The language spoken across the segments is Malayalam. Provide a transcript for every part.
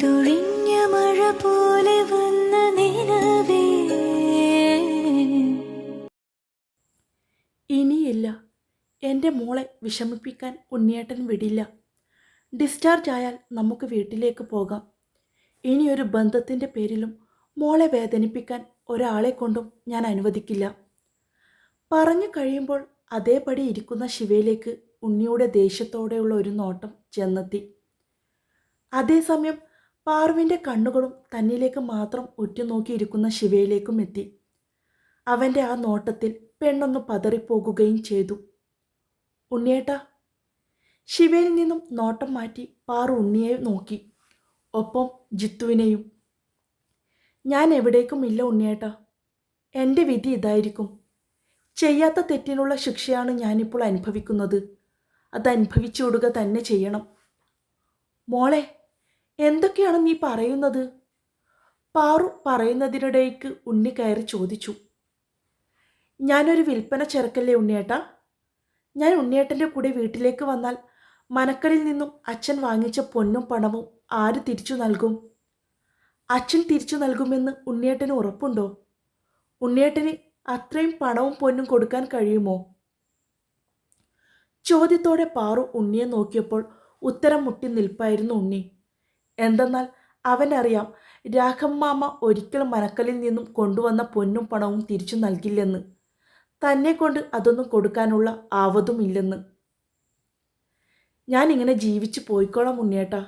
പെയ്തൊഴിഞ്ഞ മഴ പോലെ വന്ന നിലവേ. ഇനിയില്ല. എന്റെ മോളെ വിഷമിപ്പിക്കാൻ ഉണ്ണിയേട്ടൻ വിടില്ല. ഡിസ്ചാർജ് ആയാൽ നമുക്ക് വീട്ടിലേക്ക് പോകാം. ഇനിയൊരു ബന്ധത്തിന്റെ പേരിലും മോളെ വേദനിപ്പിക്കാൻ ഒരാളെ കൊണ്ടും ഞാൻ അനുവദിക്കില്ല. പറഞ്ഞു കഴിയുമ്പോൾ അതേപടി ഇരിക്കുന്ന ശിവയിലേക്ക് ഉണ്ണിയുടെ ദേഷ്യത്തോടെയുള്ള ഒരു നോട്ടം ചെന്നെത്തി. അതേസമയം പാർവിന്റെ കണ്ണുകളും തന്നിലേക്ക് മാത്രം ഉറ്റുനോക്കിയിരിക്കുന്ന ശിവയിലേക്കും എത്തി. അവന്റെ ആ നോട്ടത്തിൽ പെണ്ണൊന്ന് പതറിപ്പോകുകയും ചെയ്തു. ഉണ്ണിയേട്ട ശിവയിൽ നിന്നും നോട്ടം മാറ്റി പാറു ഉണ്ണിയെ നോക്കി. ഒപ്പം ജിത്തുവിനെയും. ഞാൻ എവിടേക്കും ഇല്ല ഉണ്ണിയേട്ട. എന്റെ വിധി ഇതായിരിക്കും. ചെയ്യാത്ത തെറ്റിനുള്ള ശിക്ഷയാണ് ഞാനിപ്പോൾ അനുഭവിക്കുന്നത്. അത് അനുഭവിച്ചു കൊടുക്കുക തന്നെ ചെയ്യണം. മോളെ എന്തൊക്കെയാണ് നീ പറയുന്നത്? പാറു പറയുന്നതിനിടയ്ക്ക് ഉണ്ണി കയറി ചോദിച്ചു. ഞാനൊരു വിൽപ്പന ചെറുക്കല്ലേ ഉണ്ണിയേട്ടാ? ഞാൻ ഉണ്ണിയേട്ടന്റെ കൂടെ വീട്ടിലേക്ക് വന്നാൽ മനക്കളിൽ നിന്നും അച്ഛൻ വാങ്ങിച്ച പൊന്നും പണവും ആര് തിരിച്ചു നൽകും? അച്ഛൻ തിരിച്ചു നൽകുമെന്ന് ഉണ്ണിയേട്ടന് ഉറപ്പുണ്ടോ? ഉണ്ണിയേട്ടന് അത്രയും പണവും പൊന്നും കൊടുക്കാൻ കഴിയുമോ? ചോദ്യത്തോടെ പാറു ഉണ്ണിയെ നോക്കിയപ്പോൾ ഉത്തരം മുട്ടി നിൽപ്പായിരുന്നു ഉണ്ണി. എന്തെന്നാൽ അവനറിയാം രാഘമ്മാമ ഒരിക്കലും മനക്കലിൽ നിന്നും കൊണ്ടുവന്ന പൊന്നും പണവും തിരിച്ചു നൽകില്ലെന്ന്. തന്നെ കൊണ്ട് അതൊന്നും കൊടുക്കാനുള്ള ആവതുമില്ലെന്ന് ഞാൻ ഇങ്ങനെ ജീവിച്ചു പോയിക്കോളാം ഉണ്ണിയേട്ടാ.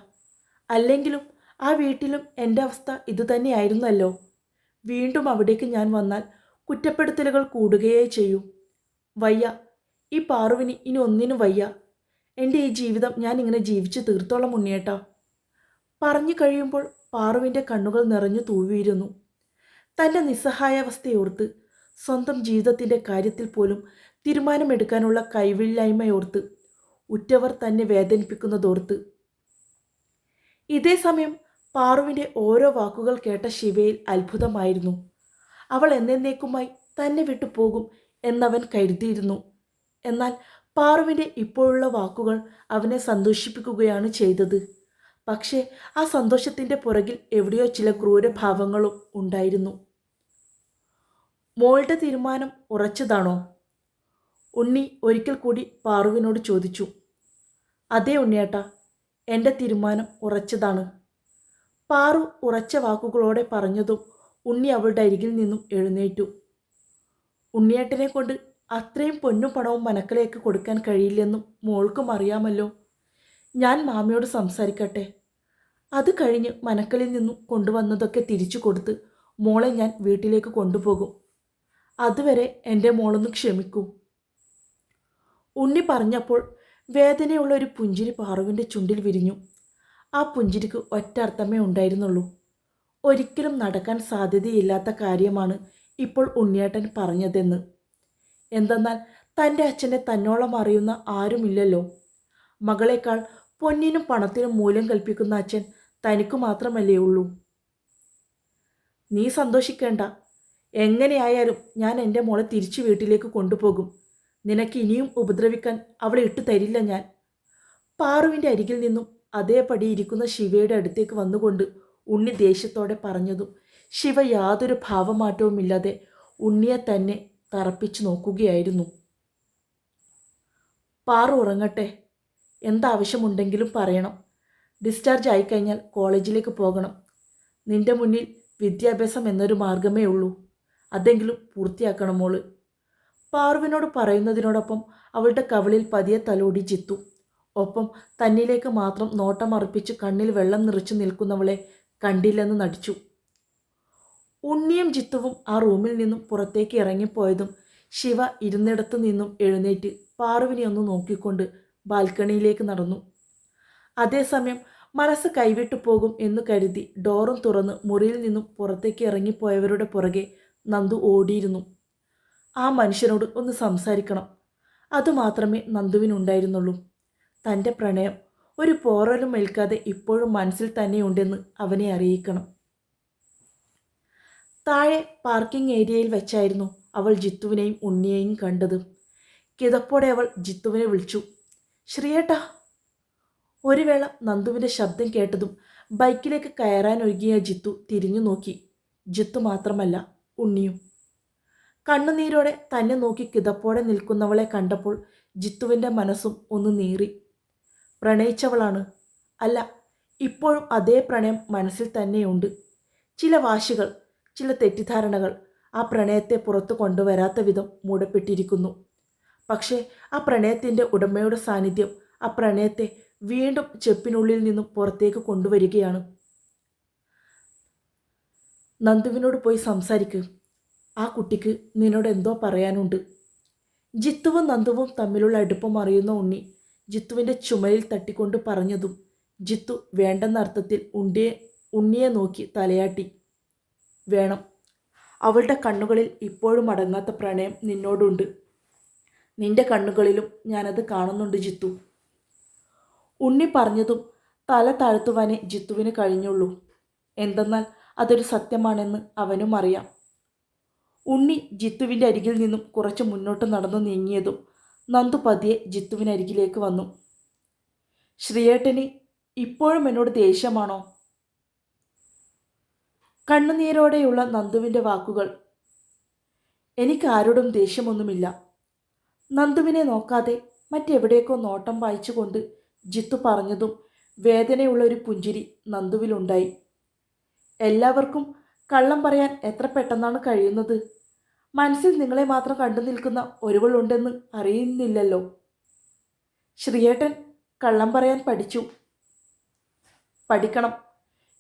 അല്ലെങ്കിലും ആ വീട്ടിലും എന്റെ അവസ്ഥ ഇതുതന്നെയായിരുന്നല്ലോ വീണ്ടും അവിടേക്ക് ഞാൻ വന്നാൽ കുറ്റപ്പെടുത്തലുകൾ കൂടുകയേ ചെയ്യൂ. വയ്യ ഈ പാറുവിന് ഇനി ഒന്നിനും വയ്യ. എന്റെ ഈ ജീവിതം ഞാൻ ഇങ്ങനെ ജീവിച്ചു തീർത്തോളം ഉണ്ണിയേട്ടാ. പറഞ്ഞു കഴിയുമ്പോൾ പാറുവിന്റെ കണ്ണുകൾ നിറഞ്ഞു തൂവിയിരുന്നു. തന്റെ നിസ്സഹായാവസ്ഥയോർത്ത് സ്വന്തം ജീവിതത്തിന്റെ കാര്യത്തിൽ പോലും തീരുമാനമെടുക്കാനുള്ള കൈവില്ലായ്മയോർത്ത് ഉറ്റവർ തന്നെ വേദനിപ്പിക്കുന്നതോർത്ത്. ഇതേ സമയം പാറുവിന്റെ ഓരോ വാക്കുകൾ കേട്ട ശിവയിൽ അത്ഭുതമായിരുന്നു. അവൾ എന്നേക്കുമായി തന്നെ വിട്ടു പോകും എന്നവൻ കരുതിയിരുന്നു. എന്നാൽ പാറുവിന്റെ ഇപ്പോഴുള്ള വാക്കുകൾ അവനെ സന്തോഷിപ്പിക്കുകയാണ് ചെയ്തത്. പക്ഷേ ആ സന്തോഷത്തിന്റെ പുറകിൽ എവിടെയോ ചില ക്രൂരഭാവങ്ങളും ഉണ്ടായിരുന്നു. മോളുടെ തീരുമാനം ഉറച്ചതാണോ? ഉണ്ണി ഒരിക്കൽ കൂടി പാറുവിനോട് ചോദിച്ചു. അതേ ഉണ്ണിയേട്ടാ എന്റെ തീരുമാനം ഉറച്ചതാണ് പാറു ഉറച്ച വാക്കുകളോടെ പറഞ്ഞതും ഉണ്ണി അവളുടെ അരികിൽ നിന്നും എഴുന്നേറ്റു. ഉണ്ണിയേട്ടനെ കൊണ്ട് അത്രയും പൊന്നും പണവും മനക്കലേക്ക് കൊടുക്കാൻ കഴിയില്ലെന്നും മോൾക്കും അറിയാമല്ലോ. ഞാൻ മാമയോട് സംസാരിക്കട്ടെ. അത് കഴിഞ്ഞ് മനക്കലിൽ നിന്നും കൊണ്ടുവന്നതൊക്കെ തിരിച്ചു കൊടുത്ത് മോളെ ഞാൻ വീട്ടിലേക്ക് കൊണ്ടുപോകും. അതുവരെ എന്റെ മോളൊന്ന് ക്ഷമിക്കൂ. ഉണ്ണി പറഞ്ഞപ്പോൾ വേദനയുള്ള ഒരു പുഞ്ചിരി പാറുവിന്റെ ചുണ്ടിൽ വിരിഞ്ഞു. ആ പുഞ്ചിരിക്ക് ഒറ്റ അർത്ഥമേ ഉണ്ടായിരുന്നുള്ളൂ. ഒരിക്കലും നടക്കാൻ സാധ്യതയില്ലാത്ത കാര്യമാണ് ഇപ്പോൾ ഉണ്ണിയേട്ടൻ പറഞ്ഞതെന്ന്. എന്തെന്നാൽ തന്റെ അച്ഛനെ തന്നോളം അറിയുന്ന ആരുമില്ലല്ലോ. മകളേക്കാൾ പൊന്നിനും പണത്തിനും മൂല്യം കൽപ്പിക്കുന്ന അച്ഛൻ തനിക്ക് മാത്രമല്ലേ ഉള്ളൂ. നീ സന്തോഷിക്കേണ്ട. എങ്ങനെയായാലും ഞാൻ എന്റെ മോളെ തിരിച്ചു വീട്ടിലേക്ക് കൊണ്ടുപോകും. നിനക്ക് ഇനിയും ഉപദ്രവിക്കാൻ അവളെ ഇട്ടു തരില്ല ഞാൻ. പാറുവിന്റെ അരികിൽ നിന്നും അതേപടി ഇരിക്കുന്ന ശിവയുടെ അടുത്തേക്ക് വന്നുകൊണ്ട് ഉണ്ണി ദേഷ്യത്തോടെ പറഞ്ഞതും ശിവ യാതൊരു ഭാവമാറ്റവുമില്ലാതെ ഉണ്ണിയെ തന്നെ തറപ്പിച്ചു നോക്കുകയായിരുന്നു. പാറു ഉറങ്ങട്ടെ. എന്താവശ്യമുണ്ടെങ്കിലും പറയണം. ഡിസ്ചാർജ് ആയിക്കഴിഞ്ഞാൽ കോളേജിലേക്ക് പോകണം. നിന്റെ മുന്നിൽ വിദ്യാഭ്യാസം എന്നൊരു മാർഗമേ ഉള്ളൂ. അതെങ്കിലും പൂർത്തിയാക്കണം മോൾ. പാർവിനോട് പറയുന്നതിനോടൊപ്പം അവളുടെ കവിളിൽ പതിയെ തലോടി ചിത്തു. ഒപ്പം തന്നിലേക്ക് മാത്രം നോട്ടമർപ്പിച്ച് കണ്ണിൽ വെള്ളം നിറച്ചു നിൽക്കുന്നവളെ കണ്ടില്ലെന്ന് നടിച്ചു. ഉണ്ണിയും ജിത്തുവും ആ റൂമിൽ നിന്നും പുറത്തേക്ക് ഇറങ്ങിപ്പോയതും ശിവ ഇരുന്നിടത്തു നിന്നും എഴുന്നേറ്റ് പാർവിനെ ഒന്ന് നോക്കിക്കൊണ്ട് ബാൽക്കണിയിലേക്ക് നടന്നു. അതേസമയം മനസ്സ് കൈവിട്ടു പോകും എന്ന് കരുതി ഡോറും തുറന്ന് മുറിയിൽ നിന്നും പുറത്തേക്ക് ഇറങ്ങിപ്പോയവരുടെ പുറകെ നന്ദു ഓടിയിരുന്നു. ആ മനുഷ്യനോട് ഒന്ന് സംസാരിക്കണം. അതുമാത്രമേ നന്ദുവിനുണ്ടായിരുന്നുള്ളൂ. തന്റെ പ്രണയം ഒരു പോറലും ഏൽക്കാതെ ഇപ്പോഴും മനസ്സിൽ തന്നെയുണ്ടെന്ന് അവനെ അറിയിക്കണം. താഴെ പാർക്കിംഗ് ഏരിയയിൽ വെച്ചായിരുന്നു അവൾ ജിത്തുവിനെയും ഉണ്ണിയെയും കണ്ടത്. കിതപ്പോടെ അവൾ ജിത്തുവിനെ വിളിച്ചു. ശ്രീയേട്ടാ ഒരു വേള നന്ദുവിന്റെ ശബ്ദം കേട്ടതും ബൈക്കിലേക്ക് കയറാൻ ഒരുങ്ങിയ ജിത്തു തിരിഞ്ഞു നോക്കി. ജിത്തു മാത്രമല്ല ഉണ്ണിയും. കണ്ണുനീരോടെ തന്നെ നോക്കി കിതപ്പോടെ നിൽക്കുന്നവളെ കണ്ടപ്പോൾ ജിത്തുവിന്റെ മനസ്സും ഒന്ന് നീറി. പ്രണയിച്ചവളാണ്. അല്ല ഇപ്പോഴും അതേ പ്രണയം മനസ്സിൽ തന്നെയുണ്ട്. ചില വാശികൾ ചില തെറ്റിദ്ധാരണകൾ ആ പ്രണയത്തെ പുറത്തു കൊണ്ടുവരാത്ത വിധം മൂടപ്പെട്ടിരിക്കുന്നു. പക്ഷേ ആ പ്രണയത്തിന്റെ ഉടമയുടെ സാന്നിധ്യം ആ പ്രണയത്തെ വീണ്ടും ചെപ്പിനുള്ളിൽ നിന്നും പുറത്തേക്ക് കൊണ്ടുവരികയാണ്. നന്ദുവിനോട് പോയി സംസാരിക്ക്. ആ കുട്ടിക്ക് നിന്നോട് എന്തോ പറയാനുണ്ട്. ജിത്തുവും നന്ദുവും തമ്മിലുള്ള അടുപ്പം അറിയുന്ന ഉണ്ണി ജിത്തുവിന്റെ ചുമലിൽ തട്ടിക്കൊണ്ട് പറഞ്ഞതും ജിത്തു വേണ്ടെന്ന അർത്ഥത്തിൽ ഉണ്ടിയെ ഉണ്ണിയെ നോക്കി തലയാട്ടി. വേണം. അവളുടെ കണ്ണുകളിൽ ഇപ്പോഴും അടങ്ങാത്ത പ്രണയം നിന്നോടുണ്ട്. നിന്റെ കണ്ണുകളിലും ഞാനത് കാണുന്നുണ്ട് ജിത്തു. ഉണ്ണി പറഞ്ഞതും തല താഴ്ത്തുവാനേ ജിത്തുവിന് കഴിഞ്ഞുള്ളൂ. എന്തെന്നാൽ അതൊരു സത്യമാണെന്ന് അവനും അറിയാം. ഉണ്ണി ജിത്തുവിന്റെ അരികിൽ നിന്നും കുറച്ച് മുന്നോട്ട് നടന്നു നീങ്ങിയതും നന്ദു പതിയെ ജിത്തുവിനരികിലേക്ക് വന്നു. ശ്രീയേട്ടന് ഇപ്പോഴും എന്നോട് ദേഷ്യമാണോ? കണ്ണുനീരോടെയുള്ള നന്ദുവിന്റെ വാക്കുകൾ എനിക്കാരോടും ദേഷ്യമൊന്നുമില്ല. നന്ദുവിനെ നോക്കാതെ മറ്റെവിടേക്കോ നോട്ടം വായിച്ചുകൊണ്ട് ജിത്തു പറഞ്ഞതും വേദനയുള്ള ഒരു പുഞ്ചിരി നന്ദുവിലുണ്ടായി. എല്ലാവർക്കും കള്ളം പറയാൻ എത്ര പെട്ടെന്നാണ് കഴിയുന്നത്? മനസ്സിൽ നിങ്ങളെ മാത്രം കണ്ടു നിൽക്കുന്ന ഒരുവളുണ്ടെന്ന് അറിയുന്നില്ലല്ലോ. ശ്രീയേട്ടൻ കള്ളം പറയാൻ പഠിച്ചു. പഠിക്കണം.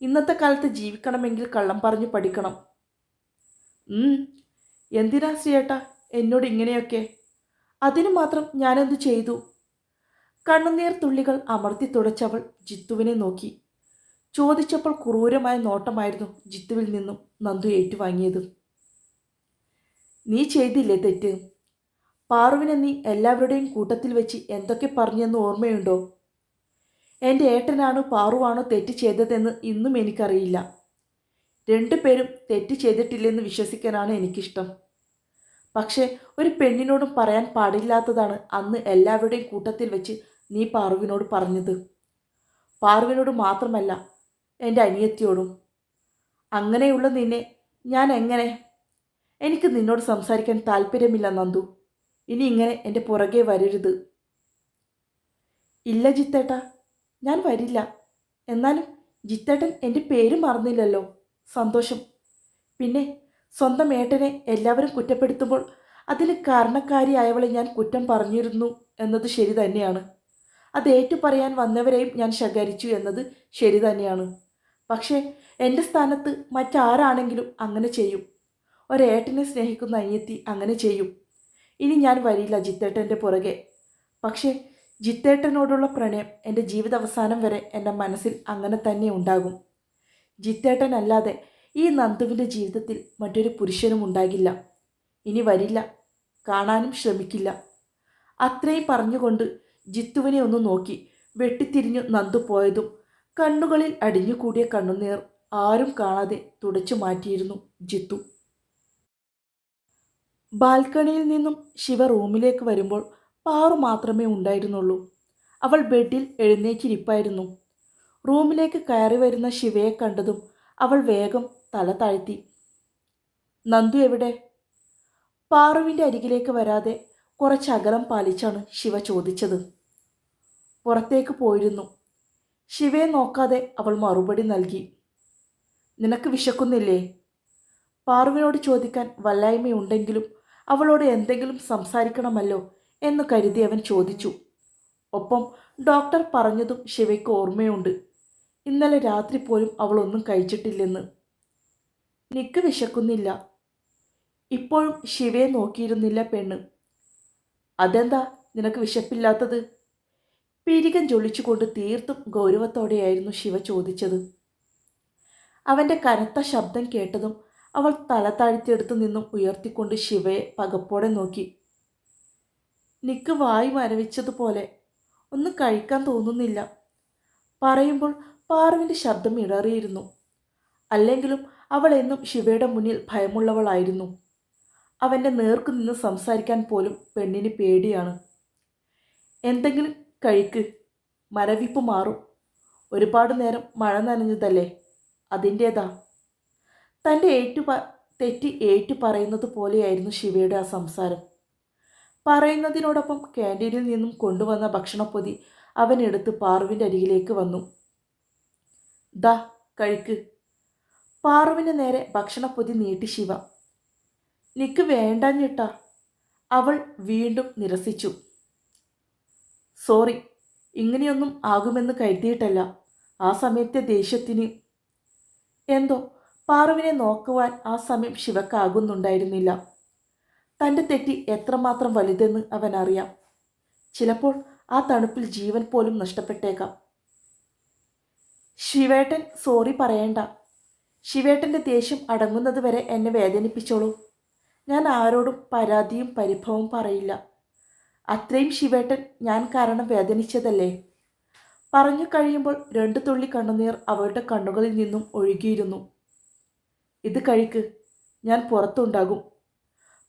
ഇന്നത്തെ കാലത്ത് ജീവിക്കണമെങ്കിൽ കള്ളം പറഞ്ഞു പഠിക്കണം. എന്തിനാ ശ്രീയേട്ട എന്നോട് ഇങ്ങനെയൊക്കെ? അതിനു മാത്രം ഞാനെന്തു ചെയ്തു? കണ്ണുനീർ തുള്ളികൾ അമർത്തി തുടച്ചവൾ ജിത്തുവിനെ നോക്കി. ചോദിച്ചപ്പോൾ ക്രൂരമായ നോട്ടമായിരുന്നു ജിത്തുവിൽ നിന്നും നന്ദു ഏറ്റുവാങ്ങിയത്. നീ ചെയ്തില്ലേ തെറ്റ്? പാറുവിനെ നീ എല്ലാവരുടെയും കൂട്ടത്തിൽ വെച്ച് എന്തൊക്കെ പറഞ്ഞെന്ന് ഓർമ്മയുണ്ടോ? എന്റെ ഏട്ടനാണോ പാറുവാണോ തെറ്റ് ചെയ്തതെന്ന് ഇന്നും എനിക്കറിയില്ല. രണ്ടുപേരും തെറ്റ് ചെയ്തിട്ടില്ലെന്ന് വിശ്വസിക്കാനാണ് എനിക്കിഷ്ടം. പക്ഷേ ഒരു പെണ്ണിനോടും പറയാൻ പാടില്ലാത്തതാണ് അന്ന് എല്ലാവരുടെയും കൂട്ടത്തിൽ വെച്ച് നീ പാർവിനോട് പറഞ്ഞത്. പാർവിനോട് മാത്രമല്ല എന്റെ അനിയത്തിയോടും. അങ്ങനെയുള്ള നിന്നെ ഞാൻ എങ്ങനെ? എനിക്ക് നിന്നോട് സംസാരിക്കാൻ താല്പര്യമില്ല നന്ദു. ഇനി ഇങ്ങനെ എന്റെ പുറകെ വരരുത്. ഇല്ല ജിത്തേട്ട ഞാൻ വരില്ല. എന്നാലും ജിത്തേട്ടൻ എന്റെ പേര് മറന്നില്ലല്ലോ. സന്തോഷം. പിന്നെ സ്വന്തം ഏട്ടനെ എല്ലാവരും കുറ്റപ്പെടുത്തുമ്പോൾ അതിന് കാരണക്കാരിയായവളെ ഞാൻ കുറ്റം പറഞ്ഞിരുന്നു എന്നത് ശരി തന്നെയാണ്. അത് ഏറ്റു പറയാൻ വന്നവരെയും ഞാൻ ശകരിച്ചു എന്നത് ശരി തന്നെയാണ്. പക്ഷേ എന്റെ സ്ഥാനത്ത് മറ്റാരാണെങ്കിലും അങ്ങനെ ചെയ്യും. ഒരേട്ടനെ സ്നേഹിക്കുന്ന അനിയത്തി അങ്ങനെ ചെയ്യും. ഇനി ഞാൻ വരില്ല ജിത്തേട്ടന്റെ പുറകെ. പക്ഷേ ജിത്തേട്ടനോടുള്ള പ്രണയം എന്റെ ജീവിതാവസാനം വരെ എന്റെ മനസ്സിൽ അങ്ങനെ തന്നെ ഉണ്ടാകും. ജിത്തേട്ടനല്ലാതെ ഈ നന്ദുവിന്റെ ജീവിതത്തിൽ മറ്റൊരു പുരുഷനും ഉണ്ടാകില്ല. ഇനി വരില്ല. കാണാനും ശ്രമിക്കില്ല. അത്രയും പറഞ്ഞുകൊണ്ട് ജിത്തുവിനെ ഒന്ന് നോക്കി വെട്ടിത്തിരിഞ്ഞു നന്ദു പോയതും കണ്ണുകളിൽ അടിഞ്ഞുകൂടിയ കണ്ണുനീർ ആരും കാണാതെ തുടച്ചു മാറ്റിയിരുന്നു ജിത്തു. ബാൽക്കണിയിൽ നിന്നും ശിവ റൂമിലേക്ക് വരുമ്പോൾ പാറു മാത്രമേ ഉണ്ടായിരുന്നുള്ളൂ. അവൾ ബെഡിൽ എഴുന്നേറ്റിരിപ്പായിരുന്നു. റൂമിലേക്ക് കയറി വരുന്ന ശിവയെ കണ്ടതും അവൾ വേഗം തല താഴ്ത്തി. നന്ദു എവിടെ? പാറുവിന്റെ അരികിലേക്ക് വരാതെ കുറച്ച് അകലം പാലിച്ചാണ് ശിവ ചോദിച്ചത്. പുറത്തേക്ക് പോയിരുന്നു. ശിവയെ നോക്കാതെ അവൾ മറുപടി നൽകി. നിനക്ക് വിശക്കുന്നില്ലേ? പാറുവിനോട് ചോദിക്കാൻ വല്ലായ്മയുണ്ടെങ്കിലും അവളോട് എന്തെങ്കിലും സംസാരിക്കണമല്ലോ എന്ന് കരുതി അവൻ ചോദിച്ചു. ഒപ്പം ഡോക്ടർ പറഞ്ഞതും ശിവയ്ക്ക് ഓർമ്മയുണ്ട്. ഇന്നലെ രാത്രി പോലും അവളൊന്നും കഴിച്ചിട്ടില്ലെന്ന്. നിക്ക് വിശക്കുന്നില്ല. ഇപ്പോഴും ശിവയെ നോക്കിയിരുന്നില്ല പെണ്ണ്. അതെന്താ നിനക്ക് വിശപ്പില്ലാത്തത്? പീരികൻ ജൊളിച്ചുകൊണ്ട് തീർത്തും ഗൗരവത്തോടെയായിരുന്നു ശിവ ചോദിച്ചത്. അവന്റെ കനത്ത ശബ്ദം കേട്ടതും അവൾ തല താഴ്ത്തിയെടുത്തു നിന്നും ഉയർത്തിക്കൊണ്ട് ശിവയെ പകപ്പോടെ നോക്കി. നിക്ക് വായി മരവിച്ചതുപോലെ ഒന്നും കഴിക്കാൻ തോന്നുന്നില്ല. പറയുമ്പോൾ പാറുവിന്റെ ശബ്ദം ഇടറിയിരുന്നു. അല്ലെങ്കിലും അവൾ എന്നും ശിവയുടെ മുന്നിൽ ഭയമുള്ളവളായിരുന്നു. അവന്റെ നേർക്കു നിന്ന് സംസാരിക്കാൻ പോലും പെണ്ണിന് പേടിയാണ്. എന്തെങ്കിലും കഴിക്ക് മരവിപ്പ് മാറും. ഒരുപാട് നേരം മഴ നനഞ്ഞതല്ലേ? അതിന്റേതാ തന്റെ ഏറ്റു തെറ്റി ഏറ്റു പറയുന്നത് പോലെയായിരുന്നു ശിവയുടെ ആ സംസാരം. പറയുന്നതിനോടൊപ്പം ക്യാന്റീനിൽ നിന്നും കൊണ്ടുവന്ന ഭക്ഷണപ്പൊതി അവനെടുത്ത് പാർവിന്റെ അരികിലേക്ക് വന്നു. ദാ കഴിക്ക്. പാറുവിന് നേരെ ഭക്ഷണപ്പൊതി നീട്ടി ശിവ. നിക്ക് വേണ്ടഞ്ഞിട്ട അവൾ വീണ്ടും നിരസിച്ചു. സോറി ഇങ്ങനെയൊന്നും ആകുമെന്ന് കരുതിയിട്ടല്ല. ആ സമയത്തെ ദേഷ്യത്തിന് എന്തോ പാറുവിനെ നോക്കുവാൻ ആ സമയം ശിവക്കാകുന്നുണ്ടായിരുന്നില്ല. തന്റെ തെറ്റി എത്രമാത്രം വലുതെന്ന് അവൻ അറിയാം. ചിലപ്പോൾ ആ തണുപ്പിൽ ജീവൻ പോലും നഷ്ടപ്പെട്ടേക്കാം. ശിവേട്ടൻ സോറി പറയണ്ട. ശിവേട്ടന്റെ ദേഷ്യം അടങ്ങുന്നത് വരെ എന്നെ വേദനിപ്പിച്ചോളൂ. ഞാൻ ആരോടും പരാതിയും പരിഭവവും പറയില്ല. അത്രയും ശിവേട്ടൻ ഞാൻ കാരണം വേദനിച്ചതല്ലേ? പറഞ്ഞു കഴിയുമ്പോൾ രണ്ട് തുള്ളി കണ്ണുനീർ അവളുടെ കണ്ണുകളിൽ നിന്നും ഒഴുകിയിരുന്നു. ഇത് കഴിക്ക് ഞാൻ പുറത്തുണ്ടാകും.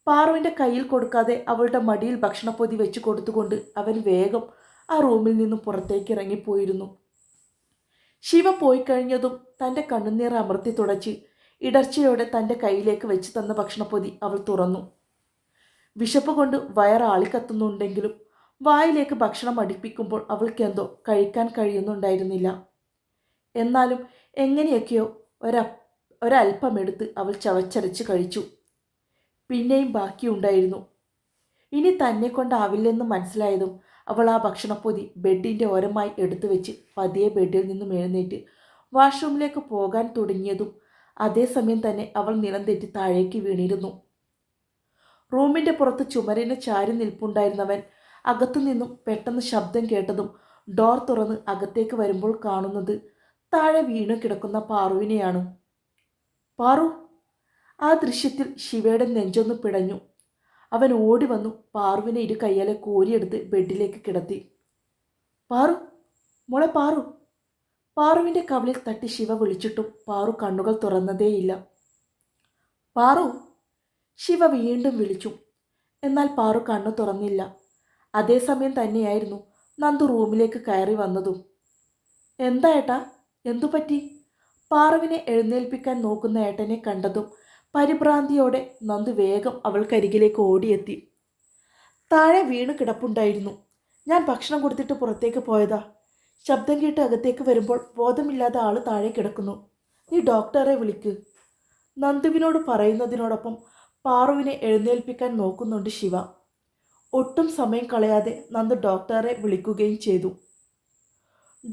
പാറുവിന്റെ കയ്യിൽ കൊടുക്കാതെ അവളുടെ മടിയിൽ ഭക്ഷണപ്പൊതി വെച്ച് കൊടുത്തുകൊണ്ട് അവൻ വേഗം ആ റൂമിൽ നിന്നും പുറത്തേക്ക് ഇറങ്ങിപ്പോയിരുന്നു. ശിവ പോയി കഴിഞ്ഞതും തന്റെ കണ്ണുനീർ അമർത്തി തുടച്ച് ഇടർച്ചയോടെ തന്റെ കയ്യിലേക്ക് വെച്ച് തന്ന ഭക്ഷണപ്പൊതി അവൾ തുറന്നു. വിശപ്പ് കൊണ്ട് വയറാളിക്കത്തുന്നുണ്ടെങ്കിലും വായിലേക്ക് ഭക്ഷണം അടുപ്പിക്കുമ്പോൾ അവൾക്കെന്തോ കഴിക്കാൻ കഴിയുന്നുണ്ടായിരുന്നില്ല. എന്നാലും എങ്ങനെയൊക്കെയോ ഒര ഒരൽപ്പമെടുത്ത് അവൾ ചവച്ചരച്ച് കഴിച്ചു. പിന്നെയും ബാക്കിയുണ്ടായിരുന്നു. ഇനി തന്നെ കൊണ്ടാവില്ലെന്ന് മനസ്സിലായതും അവൾ ആ ഭക്ഷണപ്പൊതി ബെഡിന്റെ ഓരമായി എടുത്തു വെച്ച് പതിയെ ബെഡിൽ നിന്നും എഴുന്നേറ്റ് വാഷ്റൂമിലേക്ക് പോകാൻ തുടങ്ങിയതും അതേസമയം തന്നെ അവൾ നിലം തെറ്റി താഴേക്ക് വീണിരുന്നു. റൂമിന്റെ പുറത്ത് ചുമരിന് ചാരി നിൽപ്പുണ്ടായിരുന്നവൻ അകത്തു നിന്നും പെട്ടെന്ന് ശബ്ദം കേട്ടതും ഡോർ തുറന്ന് അകത്തേക്ക് വരുമ്പോൾ കാണുന്നത് താഴെ വീണു കിടക്കുന്ന പാറുവിനെയാണ്. പാറു! ആ ദൃശ്യത്തിൽ ശിവയുടെ നെഞ്ചൊന്ന് പിടഞ്ഞു. അവൻ ഓടി വന്നു പാറുവിനെ ഇരു കയ്യാലെ കോരിയെടുത്ത് ബെഡിലേക്ക് കിടത്തി. പാറു മോളെ പാറു. പാറുവിന്റെ കവിളിൽ തട്ടി ശിവ വിളിച്ചിട്ടും പാറു കണ്ണുകൾ തുറന്നതേയില്ല. പാറു ശിവ വീണ്ടും വിളിച്ചു. എന്നാൽ പാറു കണ്ണു തുറന്നില്ല. അതേസമയം തന്നെയായിരുന്നു നന്ദു റൂമിലേക്ക് കയറി വന്നതും. എന്താ ഏട്ടാ? എന്തു പറ്റി പാറുവിനെ എഴുന്നേൽപ്പിക്കാൻ നോക്കുന്ന ഏട്ടനെ കണ്ടതും പരിഭ്രാന്തിയോടെ നന്ദു വേഗം അവൾക്കരികിലേക്ക് ഓടിയെത്തി. താഴെ വീണ് കിടപ്പുണ്ടായിരുന്നു. ഞാൻ ഭക്ഷണം കൊടുത്തിട്ട് പുറത്തേക്ക് പോയതാ. ശബ്ദം കേട്ട് അകത്തേക്ക് വരുമ്പോൾ ബോധമില്ലാതെ ആൾ താഴെ കിടക്കുന്നു. നീ ഡോക്ടറെ വിളിക്ക്. നന്ദുവിനോട് പറയുന്നതിനോടൊപ്പം പാറുവിനെ എഴുന്നേൽപ്പിക്കാൻ നോക്കുന്നുണ്ട് ശിവ. ഒട്ടും സമയം കളയാതെ നന്ദു ഡോക്ടറെ വിളിക്കുകയും ചെയ്തു.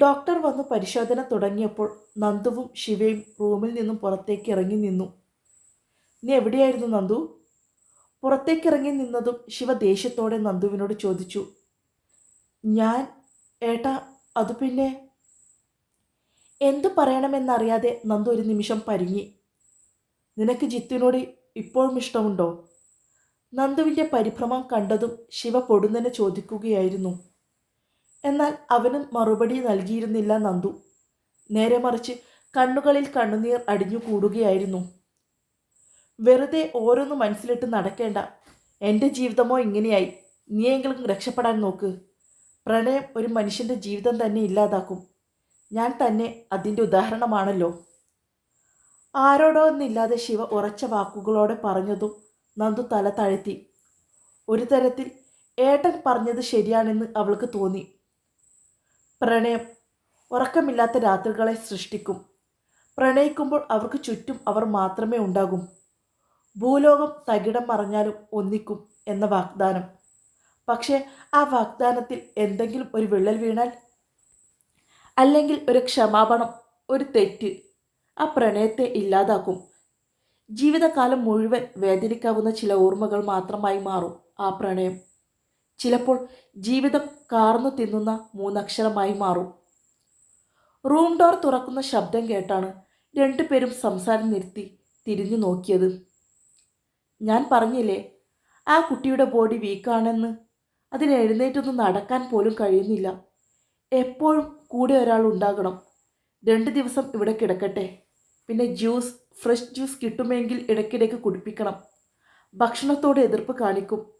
ഡോക്ടർ വന്ന് പരിശോധന തുടങ്ങിയപ്പോൾ നന്ദുവും ശിവയും റൂമിൽ നിന്നും പുറത്തേക്ക് ഇറങ്ങി നിന്നു. നീ എവിടെയായിരുന്നു നന്ദു? പുറത്തേക്കിറങ്ങി നിന്നതും ശിവ ദേഷ്യത്തോടെ നന്ദുവിനോട് ചോദിച്ചു. ഞാൻ ഏട്ടാ അത് പിന്നെ? എന്തു പറയണമെന്നറിയാതെ നന്ദു ഒരു നിമിഷം പരിങ്ങി. നിനക്ക് ജിത്തുവിനോട് ഇപ്പോഴും ഇഷ്ടമുണ്ടോ? നന്ദുവിന്റെ പരിഭ്രമം കണ്ടതും ശിവ പൊടുന്നനെ ചോദിക്കുകയായിരുന്നു. എന്നാൽ അവനും മറുപടി നൽകിയിരുന്നില്ല നന്ദു. നേരെ മറിച്ച് കണ്ണുകളിൽ കണ്ണുനീർ അടിഞ്ഞു കൂടുകയായിരുന്നു വെറുതെ ഓരോന്ന് മനസ്സിലിട്ട് നടക്കേണ്ട. എന്റെ ജീവിതമോ ഇങ്ങനെയായി. നീയെങ്കിലും രക്ഷപ്പെടാൻ നോക്ക്. പ്രണയം ഒരു മനുഷ്യന്റെ ജീവിതം തന്നെ ഇല്ലാതാക്കും. ഞാൻ തന്നെ അതിന്റെ ഉദാഹരണമാണല്ലോ. ആരോടോ ഒന്നില്ലാതെ ശിവ ഉറച്ച വാക്കുകളോടെ പറഞ്ഞതും നന്ദു തല താഴ്ത്തി. ഒരു തരത്തിൽ ഏട്ടൻ പറഞ്ഞത് ശരിയാണെന്ന് അവൾക്ക് തോന്നി. പ്രണയം ഉറക്കമില്ലാത്ത രാത്രികളെ സൃഷ്ടിക്കും. പ്രണയിക്കുമ്പോൾ അവർക്ക് ചുറ്റും അവർ മാത്രമേ ഉണ്ടാകും. ഭൂലോകം തകിടം മറഞ്ഞാലും ഒന്നിക്കും എന്ന വാഗ്ദാനം. പക്ഷേ ആ വാഗ്ദാനത്തിൽ എന്തെങ്കിലും ഒരു വിള്ളൽ വീണാൽ? അല്ലെങ്കിൽ ഒരു ക്ഷമാപണം ഒരു തെറ്റ് ആ പ്രണയത്തെ ഇല്ലാതാക്കും. ജീവിതകാലം മുഴുവൻ വേദനിക്കാവുന്ന ചില ഓർമ്മകൾ മാത്രമായി മാറും ആ പ്രണയം. ചിലപ്പോൾ ജീവിതം കാർന്നു തിന്നുന്ന മൂന്നക്ഷരമായി മാറും. റൂം ഡോർ തുറക്കുന്ന ശബ്ദം കേട്ടാണ് രണ്ടുപേരും സംസാരം നിർത്തി തിരിഞ്ഞു നോക്കിയത്. ഞാൻ പറഞ്ഞില്ലേ ആ കുട്ടിയുടെ ബോഡി വീക്കാണെന്ന് അതിന് എഴുന്നേറ്റൊന്നും നടക്കാൻ പോലും കഴിയുന്നില്ല. എപ്പോഴും കൂടെ ഒരാൾ ഉണ്ടാകണം. രണ്ട് ദിവസം ഇവിടെ കിടക്കട്ടെ. പിന്നെ ജ്യൂസ് ഫ്രഷ് ജ്യൂസ് കിട്ടുമെങ്കിൽ ഇടയ്ക്കിടയ്ക്ക് കുടിപ്പിക്കണം. ഭക്ഷണത്തോട് എതിർപ്പ് കാണിക്കും.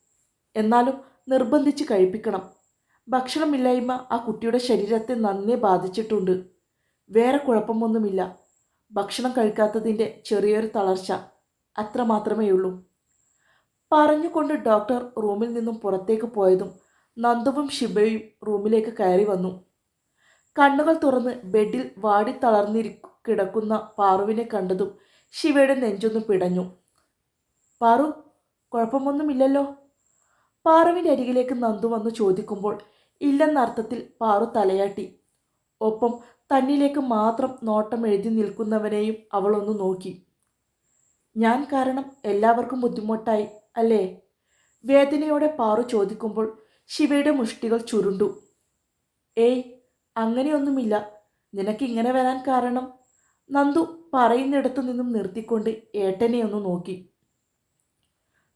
എന്നാലും നിർബന്ധിച്ച് കഴിപ്പിക്കണം. ഭക്ഷണമില്ലായ്മ ആ കുട്ടിയുടെ ശരീരത്തെ നന്നേ ബാധിച്ചിട്ടുണ്ട്. വേറെ കുഴപ്പമൊന്നുമില്ല. ഭക്ഷണം കഴിക്കാത്തതിന്റെ ചെറിയൊരു തളർച്ച. അത്ര മാത്രമേ ഉള്ളൂ പറഞ്ഞുകൊണ്ട് ഡോക്ടർ റൂമിൽ നിന്നും പുറത്തേക്ക് പോയതും നന്ദുവും ശിബയും റൂമിലേക്ക് കയറി വന്നു. കണ്ണുകൾ തുറന്ന് ബെഡിൽ വാടി തളർന്നിരി കിടക്കുന്ന പാറുവിനെ കണ്ടതും ശിവയുടെ നെഞ്ചൊന്ന് പിടഞ്ഞു. പാറു കുഴപ്പമൊന്നുമില്ലല്ലോ? പാറുവിന്റെ അരികിലേക്ക് നന്ദു വന്ന് ചോദിക്കുമ്പോൾ ഇല്ലെന്നർത്ഥത്തിൽ പാറു തലയാട്ടി. ഒപ്പം തന്നിലേക്ക് മാത്രം നോട്ടം എഴുതി നിൽക്കുന്നവനെയും അവളൊന്ന് നോക്കി. ഞാൻ കാരണം എല്ലാവർക്കും ബുദ്ധിമുട്ടായി. അല്ലേ? വേദനയോടെ പാറു ചോദിക്കുമ്പോൾ ശിവയുടെ മുഷ്ടികൾ ചുരുണ്ടു. ഏയ് അങ്ങനെയൊന്നുമില്ല. നിനക്കിങ്ങനെ വരാൻ കാരണം? നന്ദു പറയുന്നിടത്തു നിന്നും നിർത്തിക്കൊണ്ട് ഏട്ടനെ ഒന്ന് നോക്കി.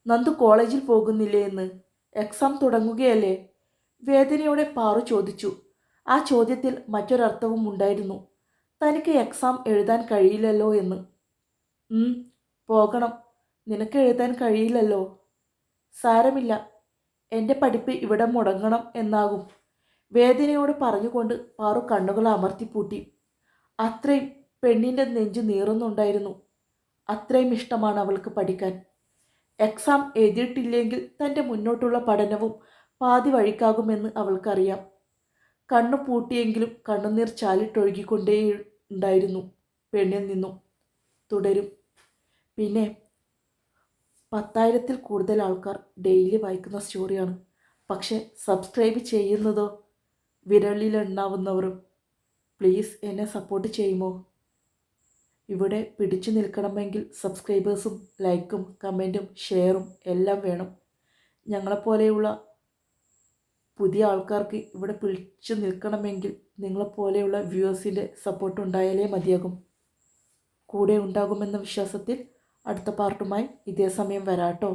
നന്ദു കോളേജിൽ പോകുന്നില്ലേ എന്ന്? എക്സാം തുടങ്ങുകയല്ലേ? വേദനയോടെ പാറു ചോദിച്ചു. ആ ചോദ്യത്തിൽ മറ്റൊരർത്ഥവും ഉണ്ടായിരുന്നു. തനിക്ക് എക്സാം എഴുതാൻ കഴിയില്ലല്ലോ എന്ന്. പോകണം. നിനക്ക് എഴുതാൻ കഴിയില്ലല്ലോ. സാരമില്ല. എന്റെ പഠിപ്പ് ഇവിടെ മുടങ്ങണം എന്നാകും. വേദനയോട് പറഞ്ഞുകൊണ്ട് പാറു കണ്ണുകൾ അമർത്തിപ്പൂട്ടി. അത്രയും പെണ്ണിന്റെ നെഞ്ചു നീറുന്നുണ്ടായിരുന്നു. അത്രയും ഇഷ്ടമാണ് അവൾക്ക് പഠിക്കാൻ. എക്സാം എഴുതിയിട്ടില്ലെങ്കിൽ തന്റെ മുന്നോട്ടുള്ള പഠനവും പാതി വഴിക്കാകുമെന്ന് അവൾക്കറിയാം. കണ്ണു പൂട്ടിയെങ്കിലും കണ്ണുനീർ ചാലിട്ടൊഴുകിക്കൊണ്ടേ ഉണ്ടായിരുന്നു പെണ്ണിൽ നിന്നും. തുടരും. പിന്നെ പത്തായിരത്തിൽ കൂടുതൽ ആൾക്കാർ ഡെയിലി വായിക്കുന്ന സ്റ്റോറിയാണ് പക്ഷേ സബ്സ്ക്രൈബ് ചെയ്യുന്നതോ വിരലിലെണ്ണാവുന്നവരും പ്ലീസ് എന്നെ സപ്പോർട്ട് ചെയ്യുമോ? ഇവിടെ പിടിച്ചു നിൽക്കണമെങ്കിൽ സബ്സ്ക്രൈബേഴ്സും ലൈക്കും കമന്റും ഷെയറും എല്ലാം വേണം. ഞങ്ങളെപ്പോലെയുള്ള പുതിയ ആൾക്കാർക്ക് ഇവിടെ പിടിച്ചു നിൽക്കണമെങ്കിൽ നിങ്ങളെപ്പോലെയുള്ള വ്യൂവേഴ്സിന്റെ സപ്പോർട്ട് ഉണ്ടായാലേ മതിയാകും. കൂടെ ഉണ്ടാകുമെന്ന വിശ്വാസത്തിൽ അടുത്ത പാർട്ടുമായി ഇതേ സമയം വരാട്ടോ.